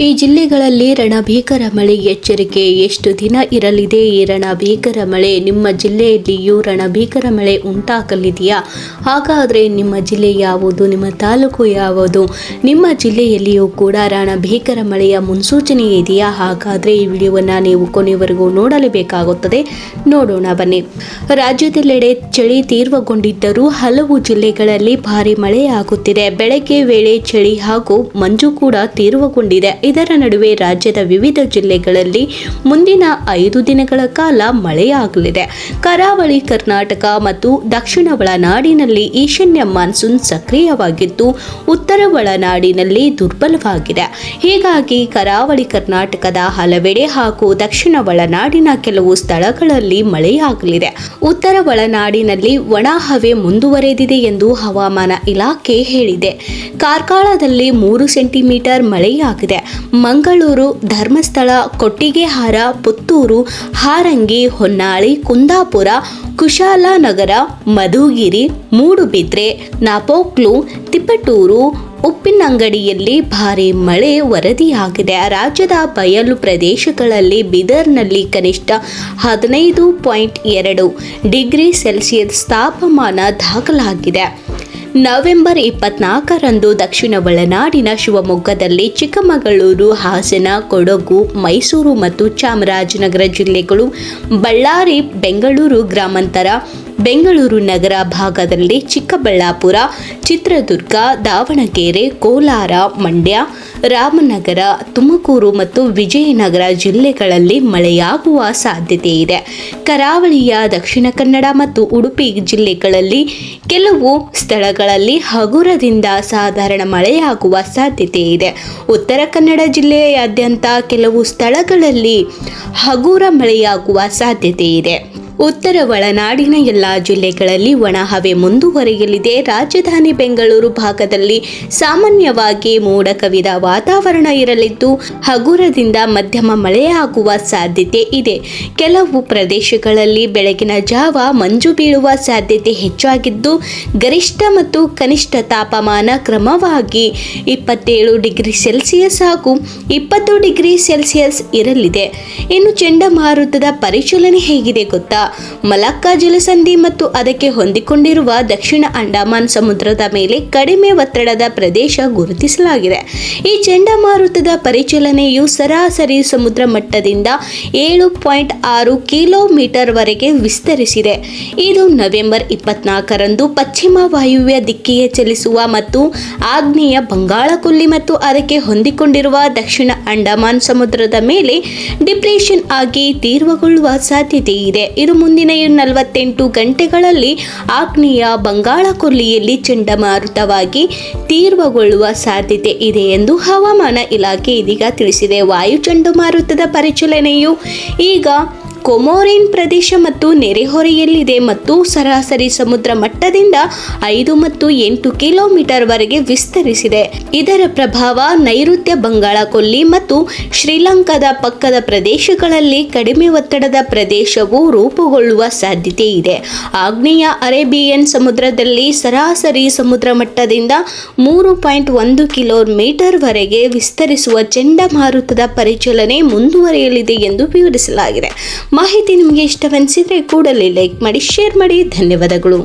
ಈ ಜಿಲ್ಲೆಗಳಲ್ಲಿ ರಣಭೀಕರ ಮಳೆ ಎಚ್ಚರಿಕೆ. ಎಷ್ಟು ದಿನ ಇರಲಿದೆ ಈ ರಣಭೀಕರ ಮಳೆ? ನಿಮ್ಮ ಜಿಲ್ಲೆಯಲ್ಲಿಯೂ ರಣಭೀಕರ ಮಳೆ ಉಂಟಾಗಲಿದೆಯಾ? ಹಾಗಾದರೆ ನಿಮ್ಮ ಜಿಲ್ಲೆ ಯಾವುದು? ನಿಮ್ಮ ತಾಲೂಕು ಯಾವುದು? ನಿಮ್ಮ ಜಿಲ್ಲೆಯಲ್ಲಿಯೂ ಕೂಡ ರಣಭೀಕರ ಮಳೆಯ ಮುನ್ಸೂಚನೆ ಇದೆಯಾ? ಹಾಗಾದರೆ ಈ ವಿಡಿಯೋವನ್ನು ನೀವು ಕೊನೆಯವರೆಗೂ ನೋಡಲೇಬೇಕಾಗುತ್ತದೆ. ನೋಡೋಣ, ಬನ್ನಿ. ರಾಜ್ಯದೆಲ್ಲೆಡೆ ಚಳಿ ತೀವ್ರಗೊಂಡಿದ್ದರೂ ಹಲವು ಜಿಲ್ಲೆಗಳಲ್ಲಿ ಭಾರಿ ಮಳೆಯಾಗುತ್ತಿದೆ. ಬೆಳಗ್ಗೆ ವೇಳೆ ಚಳಿ ಹಾಗೂ ಮಂಜು ಕೂಡ ತೀವ್ರಗೊಂಡಿದೆ. ಇದರ ನಡುವೆ ರಾಜ್ಯದ ವಿವಿಧ ಜಿಲ್ಲೆಗಳಲ್ಲಿ ಮುಂದಿನ ಐದು ದಿನಗಳ ಕಾಲ ಮಳೆಯಾಗಲಿದೆ. ಕರಾವಳಿ ಕರ್ನಾಟಕ ಮತ್ತು ದಕ್ಷಿಣ ಒಳನಾಡಿನಲ್ಲಿ ಈಶಾನ್ಯ ಮಾನ್ಸೂನ್ ಸಕ್ರಿಯವಾಗಿದ್ದು, ಉತ್ತರ ಒಳನಾಡಿನಲ್ಲಿ ದುರ್ಬಲವಾಗಿದೆ. ಹೀಗಾಗಿ ಕರಾವಳಿ ಕರ್ನಾಟಕದ ಹಲವೆಡೆ ಹಾಗೂ ದಕ್ಷಿಣ ಒಳನಾಡಿನ ಕೆಲವು ಸ್ಥಳಗಳಲ್ಲಿ ಮಳೆಯಾಗಲಿದೆ. ಉತ್ತರ ಒಳನಾಡಿನಲ್ಲಿ ಒಣ ಹವೆ ಮುಂದುವರೆದಿದೆ ಎಂದು ಹವಾಮಾನ ಇಲಾಖೆ ಹೇಳಿದೆ. ಕಾರ್ಕಳದಲ್ಲಿ ಮೂರು ಸೆಂಟಿಮೀಟರ್ ಮಳೆಯಾಗಿದೆ. ಮಂಗಳೂರು ಧರ್ಮಸ್ಥಳ, ಕೊಟ್ಟಿಗೆಹಾರ, ಪುತ್ತೂರು, ಹಾರಂಗಿ, ಹೊನ್ನಾಳಿ, ಕುಂದಾಪುರ, ಕುಶಾಲನಗರ, ಮಧುಗಿರಿ, ಮೂಡುಬಿದ್ರೆ, ನಾಪೋಕ್ಲು, ತಿಪಟೂರು, ಉಪ್ಪಿನಂಗಡಿಯಲ್ಲಿ ಭಾರಿ ಮಳೆ ವರದಿಯಾಗಿದೆ. ರಾಜ್ಯದ ಬಯಲು ಪ್ರದೇಶಗಳಲ್ಲಿ ಬಿದರ್ನಲ್ಲಿ ಕನಿಷ್ಠ ಹದಿನೈದು ಪಾಯಿಂಟ್ ಎರಡು ಡಿಗ್ರಿ ಸೆಲ್ಸಿಯಸ್ ತಾಪಮಾನ ದಾಖಲಾಗಿದೆ. ನವೆಂಬರ್ ಇಪ್ಪತ್ನಾಲ್ಕರಂದು ದಕ್ಷಿಣ ಒಳನಾಡಿನ ಶಿವಮೊಗ್ಗದಲ್ಲಿ ಚಿಕ್ಕಮಗಳೂರು, ಹಾಸನ, ಕೊಡಗು, ಮೈಸೂರು ಮತ್ತು ಚಾಮರಾಜನಗರ ಜಿಲ್ಲೆಗಳು ಬಳ್ಳಾರಿ, ಬೆಂಗಳೂರು ಗ್ರಾಮಾಂತರ, ಬೆಂಗಳೂರು ನಗರ ಭಾಗದಲ್ಲಿ ಚಿಕ್ಕಬಳ್ಳಾಪುರ, ಚಿತ್ರದುರ್ಗ, ದಾವಣಗೆರೆ, ಕೋಲಾರ, ಮಂಡ್ಯ, ರಾಮನಗರ, ತುಮಕೂರು ಮತ್ತು ವಿಜಯನಗರ ಜಿಲ್ಲೆಗಳಲ್ಲಿ ಮಳೆಯಾಗುವ ಸಾಧ್ಯತೆ ಇದೆ. ಕರಾವಳಿಯ ದಕ್ಷಿಣ ಕನ್ನಡ ಮತ್ತು ಉಡುಪಿ ಜಿಲ್ಲೆಗಳಲ್ಲಿ ಕೆಲವು ಸ್ಥಳಗಳಲ್ಲಿ ಹಗುರದಿಂದ ಸಾಧಾರಣ ಮಳೆಯಾಗುವ ಸಾಧ್ಯತೆ ಇದೆ. ಉತ್ತರ ಕನ್ನಡ ಜಿಲ್ಲೆಯಾದ್ಯಂತ ಕೆಲವು ಸ್ಥಳಗಳಲ್ಲಿ ಹಗುರ ಮಳೆಯಾಗುವ ಸಾಧ್ಯತೆ ಇದೆ. ಉತ್ತರ ಒಳನಾಡಿನ ಎಲ್ಲ ಜಿಲ್ಲೆಗಳಲ್ಲಿ ಒಣಹವೆ ಮುಂದುವರೆಯಲಿದೆ. ರಾಜಧಾನಿ ಬೆಂಗಳೂರು ಭಾಗದಲ್ಲಿ ಸಾಮಾನ್ಯವಾಗಿ ಮೋಡ ಕವಿದ ವಾತಾವರಣ ಇರಲಿದ್ದು, ಹಗುರದಿಂದ ಮಧ್ಯಮ ಮಳೆಯಾಗುವ ಸಾಧ್ಯತೆ ಇದೆ. ಕೆಲವು ಪ್ರದೇಶಗಳಲ್ಲಿ ಬೆಳಗಿನ ಜಾವ ಮಂಜು ಬೀಳುವ ಸಾಧ್ಯತೆ ಹೆಚ್ಚಾಗಿದ್ದು, ಗರಿಷ್ಠ ಮತ್ತು ಕನಿಷ್ಠ ತಾಪಮಾನ ಕ್ರಮವಾಗಿ ಇಪ್ಪತ್ತೇಳು ಡಿಗ್ರಿ ಸೆಲ್ಸಿಯಸ್ ಹಾಗೂ ಇಪ್ಪತ್ತು ಡಿಗ್ರಿ ಸೆಲ್ಸಿಯಸ್ ಇರಲಿದೆ. ಇನ್ನು ಚಂಡಮಾರುತದ ಪರಿಶೀಲನೆ ಹೇಗಿದೆ ಗೊತ್ತಾ? ಮಲಕ್ಕಾ ಜಲಸಂಧಿ ಮತ್ತು ಅದಕ್ಕೆ ಹೊಂದಿಕೊಂಡಿರುವ ದಕ್ಷಿಣ ಅಂಡಮಾನ್ ಸಮುದ್ರದ ಮೇಲೆ ಕಡಿಮೆ ಒತ್ತಡದ ಪ್ರದೇಶ ಗುರುತಿಸಲಾಗಿದೆ. ಈ ಚಂಡಮಾರುತದ ಪರಿಚಲನೆಯು ಸರಾಸರಿ ಸಮುದ್ರ ಮಟ್ಟದಿಂದ ಏಳು ಪಾಯಿಂಟ್ ಆರು ಕಿಲೋಮೀಟರ್ ವರೆಗೆ ವಿಸ್ತರಿಸಿದೆ. ಇದು ನವೆಂಬರ್ ಇಪ್ಪತ್ನಾಲ್ಕರಂದು ಪಶ್ಚಿಮ ವಾಯುವ್ಯ ದಿಕ್ಕಿಗೆ ಚಲಿಸುವ ಮತ್ತು ಆಗ್ನೇಯ ಬಂಗಾಳಕೊಲ್ಲಿ ಮತ್ತು ಅದಕ್ಕೆ ಹೊಂದಿಕೊಂಡಿರುವ ದಕ್ಷಿಣ ಅಂಡಮಾನ್ ಸಮುದ್ರದ ಮೇಲೆ ಡಿಪ್ರೆಷನ್ ಆಗಿ ತೀರ್ವಗೊಳ್ಳುವ ಸಾಧ್ಯತೆ ಇದೆ. ಇದು ಮುಂದಿನ ನಲವತ್ತೆಂಟು ಗಂಟೆಗಳಲ್ಲಿ ಆಗ್ನೇಯ ಬಂಗಾಳ ಕೊಲ್ಲಿಯಲ್ಲಿ ಚಂಡಮಾರುತವಾಗಿ ತೀರ್ವಗೊಳ್ಳುವ ಸಾಧ್ಯತೆ ಇದೆ ಎಂದು ಹವಾಮಾನ ಇಲಾಖೆ ಇದೀಗ ತಿಳಿಸಿದೆ. ವಾಯು ಚಂಡಮಾರುತದ ಪರಿಚಲನೆಯು ಈಗ ಕೊಮೋರಿನ್ ಪ್ರದೇಶ ಮತ್ತು ನೆರೆಹೊರೆಯಲ್ಲಿದೆ ಮತ್ತು ಸರಾಸರಿ ಸಮುದ್ರ ಮಟ್ಟದಿಂದ ಐದು ಮತ್ತು ಎಂಟು ಕಿಲೋಮೀಟರ್ ವರೆಗೆ ವಿಸ್ತರಿಸಿದೆ. ಇದರ ಪ್ರಭಾವ ನೈಋತ್ಯ ಬಂಗಾಳ ಕೊಲ್ಲಿ ಮತ್ತು ಶ್ರೀಲಂಕಾದ ಪಕ್ಕದ ಪ್ರದೇಶಗಳಲ್ಲಿ ಕಡಿಮೆ ಒತ್ತಡದ ಪ್ರದೇಶವು ರೂಪುಗೊಳ್ಳುವ ಸಾಧ್ಯತೆ ಇದೆ. ಆಗ್ನೇಯ ಅರೇಬಿಯನ್ ಸಮುದ್ರದಲ್ಲಿ ಸರಾಸರಿ ಸಮುದ್ರ ಮಟ್ಟದಿಂದ ಮೂರು ಪಾಯಿಂಟ್ ಒಂದು ಕಿಲೋಮೀಟರ್ ವರೆಗೆ ವಿಸ್ತರಿಸುವ ಚಂಡಮಾರುತದ ಪರಿಚಲನೆ ಮುಂದುವರಿಯಲಿದೆ ಎಂದು ವಿವರಿಸಲಾಗಿದೆ. ಮಾಹಿತಿ ನಿಮಗೆ ಇಷ್ಟವೆನಿಸಿದರೆ ಕೂಡಲೇ ಲೈಕ್ ಮಾಡಿ ಶೇರ್ ಮಾಡಿ. ಧನ್ಯವಾದಗಳು.